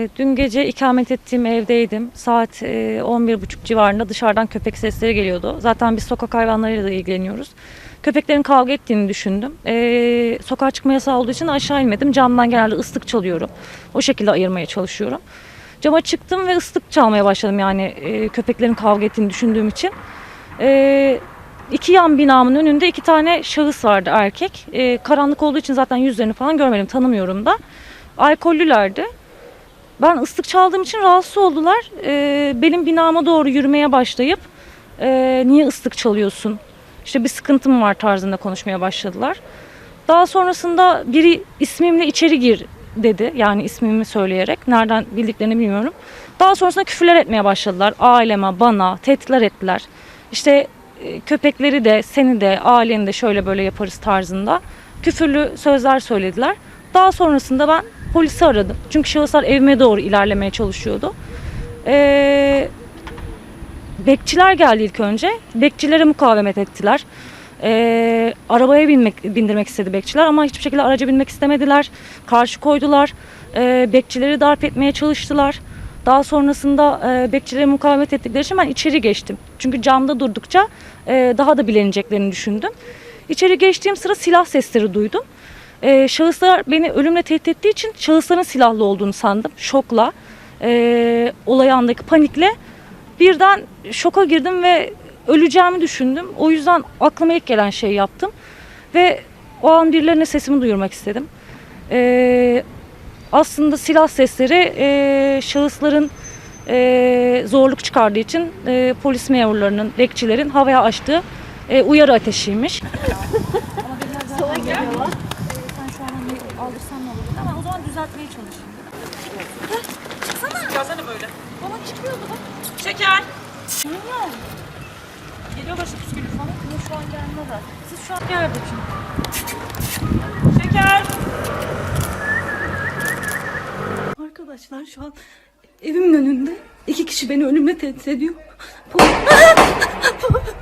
E, Dün gece ikamet ettiğim evdeydim. Saat e, 11.30 civarında dışarıdan köpek sesleri geliyordu. Zaten biz sokak hayvanlarıyla da ilgileniyoruz. Köpeklerin kavga ettiğini düşündüm. E, sokağa çıkma yasağı olduğu için aşağı inmedim. Camdan genelde ıslık çalıyorum. O şekilde ayırmaya çalışıyorum. Cama çıktım ve ıslık çalmaya başladım yani e, köpeklerin kavga ettiğini düşündüğüm için. E, iki yan binamın önünde iki tane şahıs vardı erkek. E, karanlık olduğu için zaten yüzlerini falan görmedim, tanımıyorum da. Alkollülerdi. Ben ıslık çaldığım için rahatsız oldular. Ee, benim binama doğru yürümeye başlayıp "Ee, niye ıslık çalıyorsun? İşte bir sıkıntım var tarzında konuşmaya başladılar. Daha sonrasında biri ismimle içeri gir dedi. Yani ismimi söyleyerek. Nereden bildiklerini bilmiyorum. Daha sonrasında küfürler etmeye başladılar. Aileme, bana tehditler ettiler. İşte e, köpekleri de, seni de, aileni de şöyle böyle yaparız tarzında. Küfürlü sözler söylediler. Daha sonrasında ben polisi aradım. Çünkü şahıslar evime doğru ilerlemeye çalışıyordu. Ee, bekçiler geldi ilk önce. Bekçilere mukavemet ettiler. Ee, arabaya binmek, bindirmek istedi bekçiler ama hiçbir şekilde araca binmek istemediler. Karşı koydular. Ee, bekçileri darp etmeye çalıştılar. Daha sonrasında e, bekçilere mukavemet ettikleri için ben içeri geçtim. Çünkü camda durdukça e, daha da bileneceklerini düşündüm. İçeri geçtiğim sıra silah sesleri duydum. Ee, şahıslar beni ölümle tehdit ettiği için şahısların silahlı olduğunu sandım. Şokla, e, olay andaki panikle birden şoka girdim ve öleceğimi düşündüm. O yüzden aklıma ilk gelen şeyi yaptım. Ve o an birilerine sesimi duyurmak istedim. Ee, aslında silah sesleri e, şahısların e, zorluk çıkardığı için e, polis memurlarının, bekçilerin havaya açtığı e, uyarı ateşiymiş. şu aldırsan ne olur? Ama o zaman düzeltmeye çalışayım. Çıkarsana böyle. Bana çıkıyordu bak. Şeker. Bilmiyorum. Geliyorlar işte püskülü falan ama şu an gelmezler. Siz şu an nerede şimdi? Şeker. Arkadaşlar şu an evimin önünde iki kişi beni ölümle tehdit ediyor. Pol-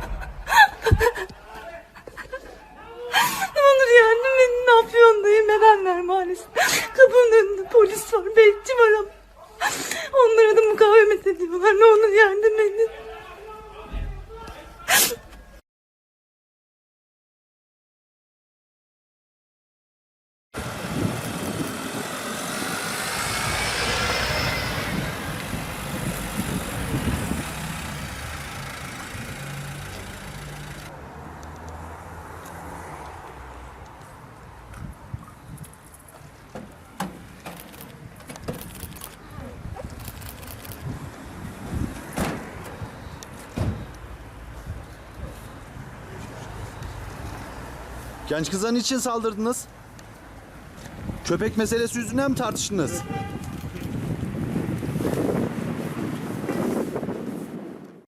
dayı nedenler maalesef. Kapının önünde polis var bekçi var ama. Onlara da mukavemet ediyorlar ne olur yardım edin. Genç kıza niçin saldırdınız? Köpek meselesi yüzünden mi tartıştınız?